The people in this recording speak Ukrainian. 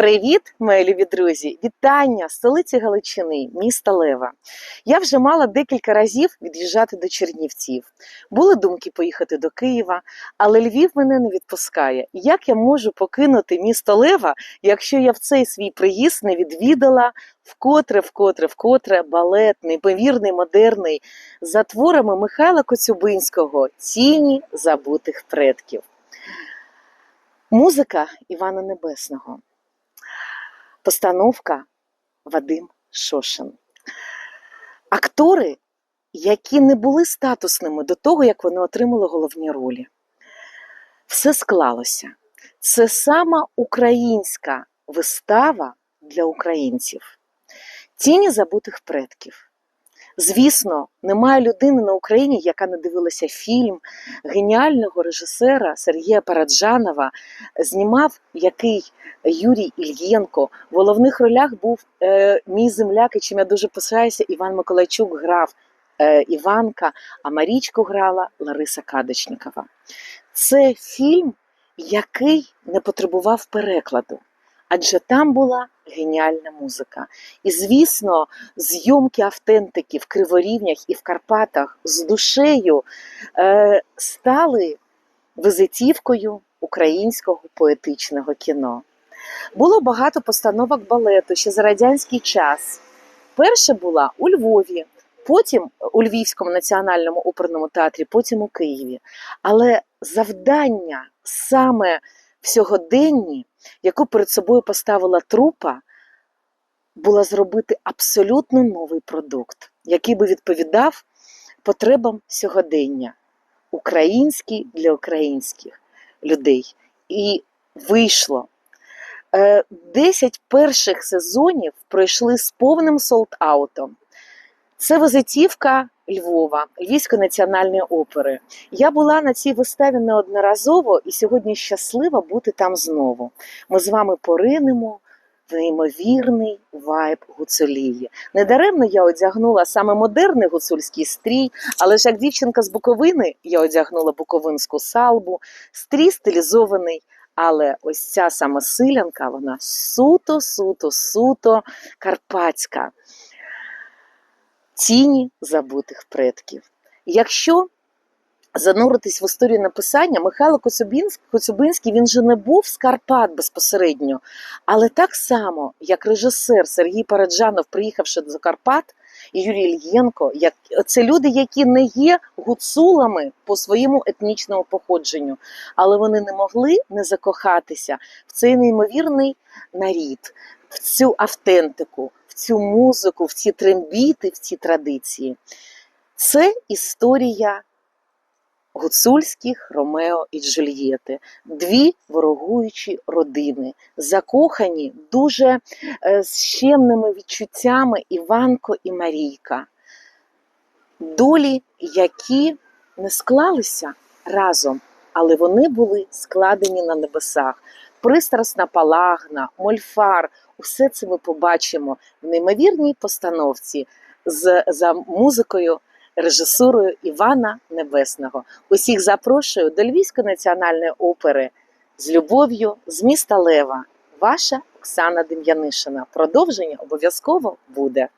Привіт, мої любі друзі! Вітання з столиці Галичини, міста Лева. Я вже мала декілька разів від'їжджати до Чернівців. Були думки поїхати до Києва, але Львів мене не відпускає. Як я можу покинути місто Лева, якщо я в цей свій приїзд не відвідала вкотре, вкотре, вкотре балет, неймовірний, модерний, за творами Михайла Коцюбинського Тіні забутих предків. Музика Івана Небесного. Постановка Вадим Шошин. Актори, які не були статусними до того, як вони отримали головні ролі. Все склалося. Це сама українська вистава для українців. Тіні забутих предків. Звісно, немає людини на Україні, яка не дивилася фільм геніального режисера Сергія Параджанова, знімав який Юрій Ільєнко. В головних ролях був е, мій земляк, і чим я дуже пишаюся, Іван Миколайчук грав е, Іванка, а Марічку грала Лариса Кадочникова. Це фільм, який не потребував перекладу. Адже там була геніальна музика. І, звісно, зйомки автентики в Криворівнях і в Карпатах з душею е, стали визитівкою українського поетичного кіно. Було багато постановок балету ще за радянський час. Перша була у Львові, потім у Львівському національному оперному театрі, потім у Києві. Але завдання саме в сьогоденні, яку перед собою поставила трупа, була зробити абсолютно новий продукт, який би відповідав потребам сьогодення, український для українських людей. І вийшло. Е, Десять перших сезонів пройшли з повним солд-аутом. Це визитівка Львова, Львівської національної опери. Я була на цій виставі неодноразово і сьогодні щаслива бути там знову. Ми з вами поринемо в неймовірний вайб гуцулії. Недаремно я одягнула саме модерний гуцульський стрій, але ж як дівчинка з Буковини я одягнула буковинську салбу, стрій стилізований. Але ось ця саме силянка, вона суто, суто, суто карпатська. Тіні забутих предків. Якщо зануритись в історію написання, Михайло Коцюбинський він же не був з Карпат безпосередньо, але так само, як режисер Сергій Параджанов, приїхавши до Карпат, і Юрій Ільєнко, як це люди, які не є гуцулами по своєму етнічному походженню, але вони не могли не закохатися в цей неймовірний нарід, в цю автентику, цю музику, в ці трембіти, в ці традиції. Це історія гуцульських Ромео і Джульєти, дві ворогуючі родини, закохані дуже е, щемними відчуттями Іванко і Марійка, долі, які не склалися разом, але вони були складені на небесах. Пристрасна палагна, мольфар усе це ми побачимо в неймовірній постановці з, за музикою режисурою Івана Небесного. Усіх запрошую до Львівської національної опери з любов'ю з міста Лева. Ваша Оксана Дем'янишина. Продовження обов'язково буде.